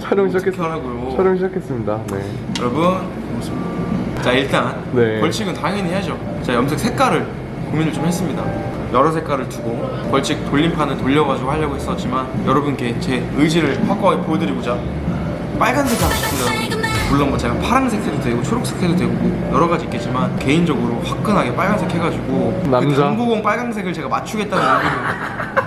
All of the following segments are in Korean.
촬영 어떻게 시작했 하라고요? 촬영 시작했습니다. 네. 여러분 고맙습니다. 자 일단 네. 벌칙은 당연히 해야죠. 자 염색 색깔을 고민을 좀 했습니다. 여러 색깔을 두고 벌칙 돌림판을 돌려가지고 하려고 했었지만 여러분께 제 의지를 확고하게 보여드리고자 빨간색 하고 싶습니다. 물론 뭐 제가 파란색 해도 되고 초록색 해도 되고 뭐 여러 가지 있겠지만 개인적으로 화끈하게 빨간색 해가지고 그 남자. 당구공 빨간색을 제가 맞추겠다는 의미로 그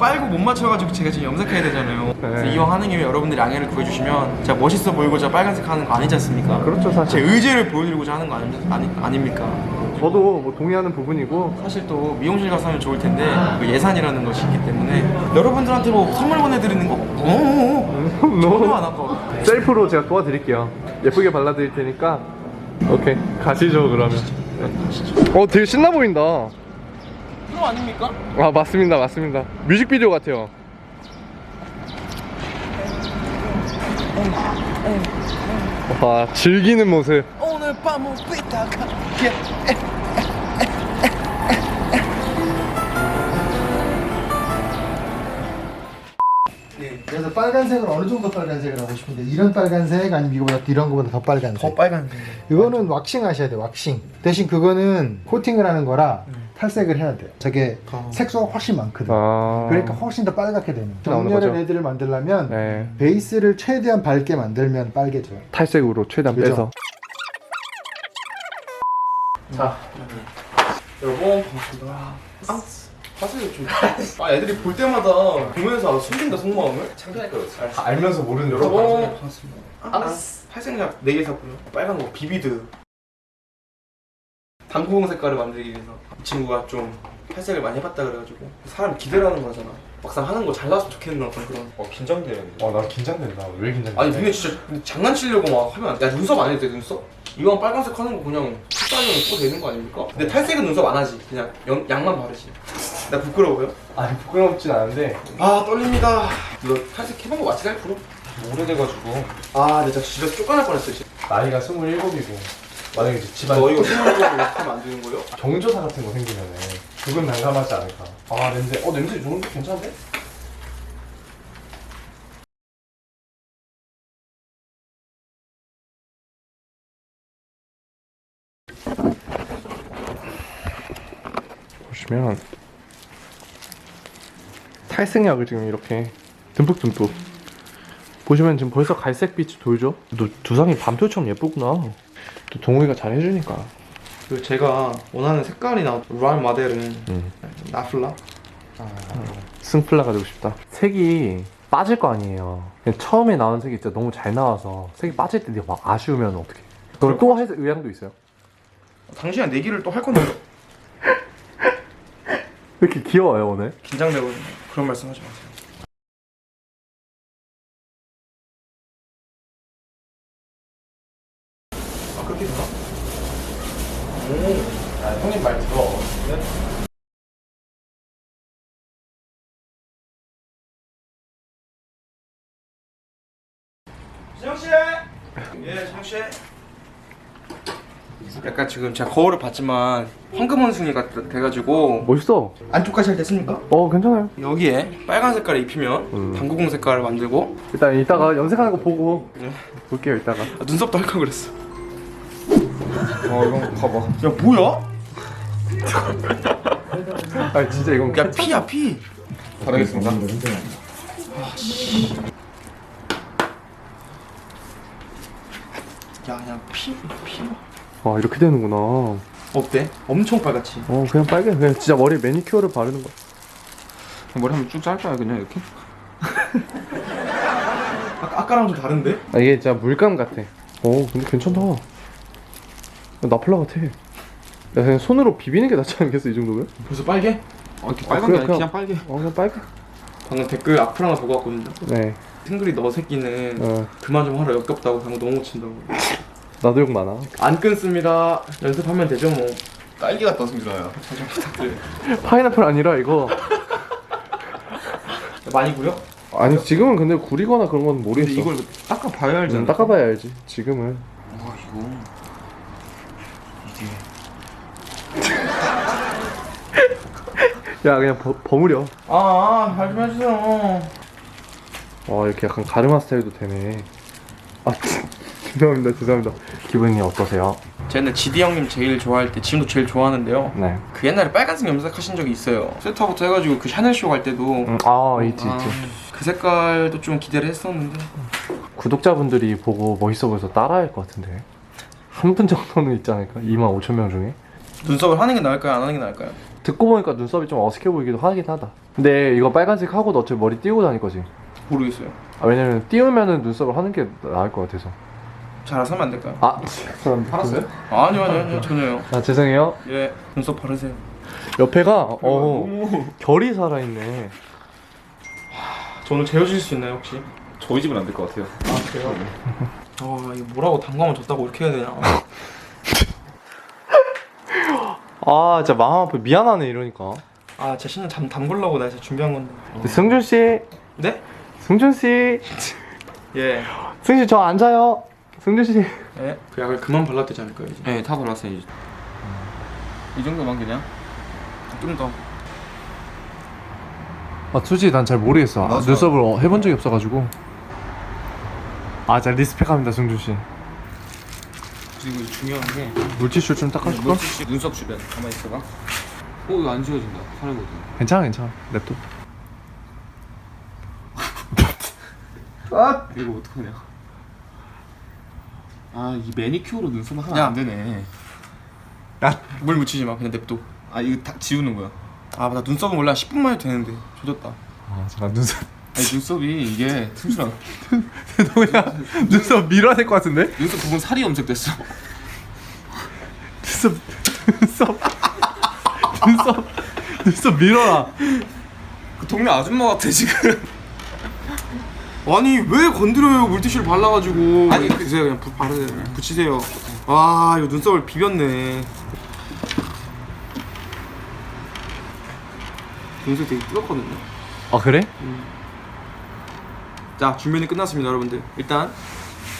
빨고 못 맞춰가지고 제가 지금 염색해야 되잖아요. 그래서 네. 이왕 하는 김에 여러분들이 양해를 구해주시면 제가 멋있어 보이고자 빨간색 하는 거 아니지 않습니까? 그렇죠 제 사실. 의지를 보여드리고자 하는 거 아니, 아니, 아닙니까? 저도 뭐 동의하는 부분이고 사실 또 미용실 가서 하면 좋을 텐데 그 예산이라는 것이 있기 때문에 여러분들한테 뭐 선물 보내드리는 거? 어, 전혀 안 너무 아까워. 셀프로 제가 도와드릴게요. 예쁘게 발라드릴 테니까. 오케이 가시죠 그러면. 네. 어 되게 신나 보인다. 그럼 아닙니까? 아 맞습니다 맞습니다. 뮤직비디오 같아요. 와 즐기는 모습. 오늘 밤은 삐딱하 그래서 빨간색은 어느 정도 빨간색을 하고 싶은데 이런 빨간색 아니면 이거보다 이런 거보다 더 빨간색 더 빨간 이거는 왁싱 하셔야 돼요 왁싱 대신 그거는 코팅을 하는 거라 음. 탈색을 해야 돼요 저게 어. 색소가 훨씬 많거든 아. 그러니까 훨씬 더 빨갛게 되는 나오는 거죠. 레드를 만들려면 네. 베이스를 최대한 밝게 만들면 빨개져요 탈색으로 최대한 그죠? 빼서. 자 여러분 반갑습니다 아, 사실 좀 아, 애들이 볼 때마다 보면서 숨긴다 속마음을 창피할 거였어 알면서 모르는 여러분 반갑습니다 아, 팔색약 4개 샀고요 빨간 거 비비드 당구공 색깔을 만들기 위해서 이 친구가 좀 탈색을 많이 해봤다 그래가지고 사람 기대를 하는 거잖아 막상 하는 거 잘 나왔으면 좋겠는 어떤 그런 어 긴장되는데. 어, 나 긴장된다. 왜 긴장돼? 아니 근데 진짜 장난치려고 막 하면 안. 야 눈썹 안 해도 돼 눈썹? 이왕 빨간색 하는 거 그냥 색깔로 입고 되는 거 아닙니까? 근데 탈색은 눈썹 안 하지 그냥 양, 양만 바르지 나 부끄러워요? 아니 부끄럽진 않은데. 아 떨립니다 너 탈색 해본 거 맞지 갈프로? 오래돼가지고. 아 진짜 집에서 쫓겨날 뻔했어 진짜 나이가 27이고 만약에 이제 집안 너 이거 스물고 하면 안 되는 거예요? 경조사 같은 거 생기면은 죽은 난감하지 않을까. 아 냄새. 어 냄새 좋은데 괜찮은데? 보시면 탈색약을 지금 이렇게 듬뿍듬뿍 보시면 지금 벌써 갈색빛이 돌죠? 너 두상이 밤토처럼 예쁘구나. 또 동우이가 잘 해주니까. 그 제가 원하는 색깔이나 랄 모델은 음. 나플라 승플라 가지고 싶다. 색이 빠질 거 아니에요. 그냥 처음에 나온 색이 진짜 너무 잘 나와서 색이 빠질 때 막 아쉬우면 어떡해. 그걸 또할 의향도 있어요. 당신은 내기를 또 할 건데 왜 이렇게 귀여워요 오늘? 긴장되고 그런 말씀 하지 마세요 아 그렇게 되나? 아, 형님 말 들어. 진영 씨. 예, 진영 씨. 약간 지금 제가 거울을 봤지만 황금 원숭이가 돼가지고 멋있어. 안쪽까지 잘 됐습니까? 어 괜찮아요. 여기에 빨간 색깔을 입히면 음. 당구공 색깔을 만들고 일단 이따가 염색하는 거 보고 네. 볼게요 이따가. 아, 눈썹도 할걸 그랬어. 어 이건 봐봐. 야 뭐야? 아 진짜 이건 야 피야 피. 바르겠습니다. 야 그냥 피 피. 와 이렇게 되는구나. 어 어때? 엄청 빨갛지. 그냥 빨개. 그냥 진짜 머리에 매니큐어를 바르는 거야. 머리 한번 쭉 짧아요 그냥 이렇게. 아까 아까랑 좀 다른데? 아, 이게 진짜 물감 같아. 오 근데 괜찮다. 야, 나플라 같아. 야 그냥 손으로 비비는 게 낫지 않겠어 이 정도면? 벌써 빨개? 어 이렇게 아, 빨간 게 그냥- 아니라 그냥 빨개. 어 그냥 빨개. 방금 댓글 악플 하나 보고 왔거든요. 네. 탱글이 너 새끼는 어 그만 좀 하라 역겹다고 방금 너무 친다고. 나도 욕 많아. 안 끊습니다. 연습하면 되죠 뭐. 딸기 같다 승준아야. 자좀 부탁드려요. 파인애플 아니라 이거. 많이 구려? 아니 지금은 근데 구리거나 그런 건 근데 모르겠어. 이걸 닦아 봐야 알잖아. 음, 닦아봐야 알지. 지금은. 와 이거 이게 야 그냥 버, 버무려. 아, 잘좀 해주세요. 와 이렇게 약간 가르마 스타일도 되네. 아 죄송합니다 죄송합니다. 기분이 어떠세요? 제가 GD 형님 제일 좋아할 때 지금도 제일 좋아하는데요. 네. 그 옛날에 빨간색 염색하신 적이 있어요. 스웨터부터 해가지고 그 샤넬 쇼 갈 때도 음, 아 있지 아, 있지. 그 색깔도 좀 기대를 했었는데 구독자분들이 보고 멋있어 보여서 따라할 것 같은데 한 분 정도는 있지 않을까? 2만 5천 명 중에 눈썹을 하는 게 나을까요? 안 하는 게 나을까요? 듣고 보니까 눈썹이 좀 어색해 보이기도 하긴 하다 근데 이거 빨간색 하고 너 어차피 머리 띄우고 다닐 거지? 모르겠어요. 아, 왜냐면 띄우면은 눈썹을 하는 게 나을 것 같아서 잘 하면 안 될까요? 아 죄송합니다 아니요 아니요 아니요 전혀요. 아 죄송해요 예 눈썹 바르세요. 옆에가 어 결이 살아있네 저는 재워주실 수 있나요 혹시? 저희 집은 안 될 것 같아요. 아 그래요? 아 이거 뭐라고 단감을 줬다고 이렇게 해야 되냐? 아 진짜 마음 아파 미안하네 이러니까 아 제 신년 담 담글라고 나 진짜 준비한 건데. 승준 씨 네? 승준 씨 예. 승준 씨 저 앉아요 승준씨 예. 그 약을 그만 발라도 되지 않을까요 이제? 네, 다 발랐어요 이제. 이 정도만 그냥. 좀 더. 아 솔직히 난 잘 모르겠어 아, 맞아. 눈썹을 어, 해본 적이 없어가지고 아 진짜 리스펙합니다 승준 씨 그리고 중요한 게 물티슈 좀 닦아줄까? 물티슈 눈썹 주변 가만히 있어봐. 어 이거 안 지워진다. 사람거든. 괜찮아 괜찮아 냅둬 아. 이거 어떡하냐? 아 이 매니큐어로 눈썹 하면 야. 안 되네. 물 묻히지 마 그냥 냅둬. 아 이거 다 지우는 거야. 아 맞다 눈썹은 원래 한 10분만 해도 되는데 조졌다. 아 잠깐 눈썹 아니 눈썹이 이게 튼실한. 너 그냥 눈썹 밀어야 될 것 같은데? 눈썹 부분 살이 염색됐어. 눈썹 눈썹 눈썹 눈썹 밀어라 그 동네 아줌마 같아 지금. 아니 왜 건드려요? 물티슈를 발라가지고. 아니, 그냥 부, 바르세요. 붙이세요. 와 이거 눈썹을 비볐네. 눈썹 되게 뜨겁거든요. 아 그래? 자 준비는 끝났습니다 여러분들. 일단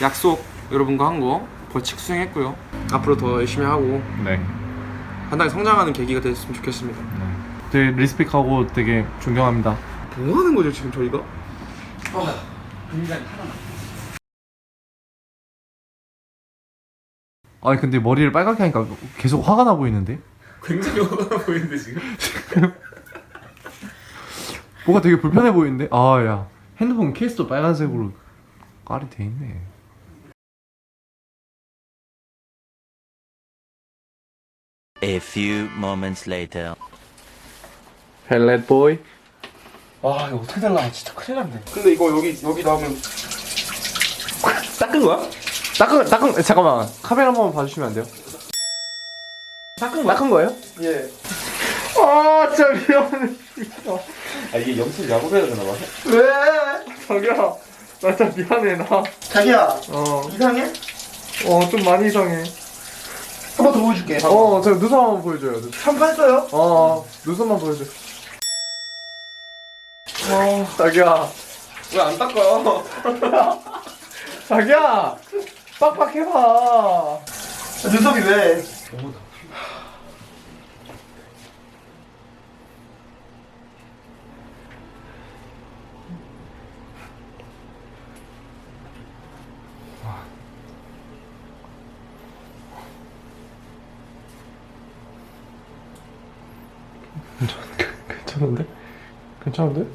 약속 여러분과 한 거 벌칙 수행했고요. 앞으로 더 열심히 하고 네. 한 달에 성장하는 계기가 됐으면 좋겠습니다. 되게 리스펙하고 되게 존경합니다. 뭐 하는 거죠 지금 저희가? 아 굉장히 아니 근데 머리를 빨갛게 하니까 계속 화가 나 보이는데? 굉장히 화가 나 보이는데 지금. 뭐가 되게 불편해 보이는데? 아 야 핸드폰 케이스도 빨간색으로 깔이 돼 있네 A few moments later. 헬렛 보이 와 이거 어떻게 달라 진짜 큰일 났네 근데 이거 여기 여기 나오면 닦은 거야? 닦은 닦은 잠깐만 카메라 한 번만 봐주시면 안 돼요? 닦은 닦은 거예요? 예 아 진짜 미안해 아 이게 염색 야구해야 되나 봐. 왜? 자기야 나 진짜 미안해 나어어좀 자기야 이상해? 많이 이상해 한 번 더 보여줄게 어저 눈썹 한번 보여줘요 눈썹. 참고했어요? 어 눈썹만 보여줘 어 자기야 왜 안 닦아 자기야 빡빡해봐 눈썹이 왜? 괜찮은데? 괜찮은데?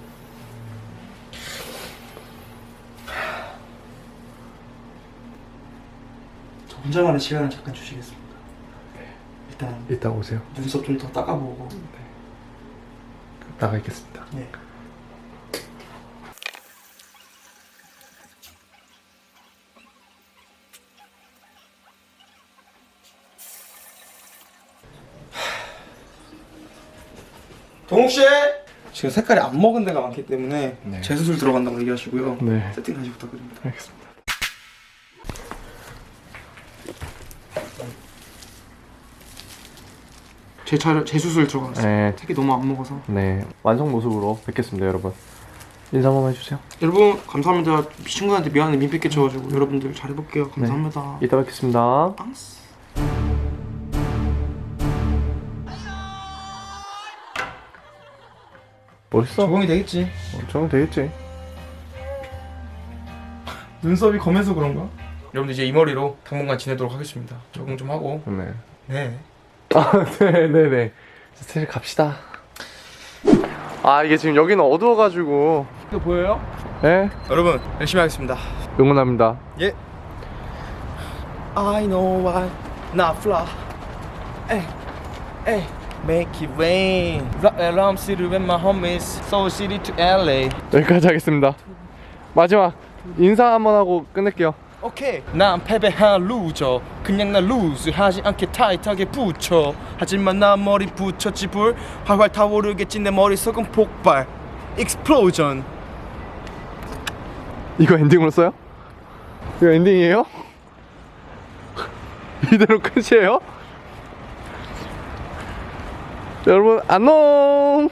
혼자만의 시간을 잠깐 주시겠습니다 일단 이따 오세요. 눈썹 좀 더 닦아보고. 나가 있겠습니다. 네. 동욱 씨! 지금 색깔이 안 먹은 데가 많기 때문에 네. 재수술 들어간다고 얘기하시고요. 네. 세팅 다시 부탁드립니다. 알겠습니다 제 차, 재수술 들어갔어요. 네, 색이 너무 안 먹어서. 네 완성 모습으로 뵙겠습니다 여러분 인사 한번 해주세요 여러분 감사합니다. 친구한테 미안해 민폐 끼쳐가지고 여러분들 잘 해볼게요. 감사합니다. 이따 뵙겠습니다 빵스. 멋있어 적응이 되겠지. 어, 적응 되겠지 눈썹이 검해서 그런가? 여러분들 이제 이 머리로 당분간 지내도록 하겠습니다. 적응 좀 하고. 네. 네. 아, 네네네. 슬슬 갑시다. 아, 이게 지금 여기는 어두워가지고. 이거 보여요? 네. 여러분 열심히 하겠습니다. 응원합니다. 예. I know why not fly. Hey, hey, make it rain. Rock around city with my homies. Soul City to LA. 여기까지 하겠습니다. 마지막 인사 한번 하고 끝낼게요. 오케이. 난 패배한 루저. 그냥 나 루즈 하지 않게 타이트하게 붙여. 하지만 나 머리 붙였지 불. 활활 타오르겠지 내 머릿속은 폭발. 익스플로전. 이거 엔딩으로 써요? 이거 엔딩이에요? 이대로 끝이에요? 여러분 안녕.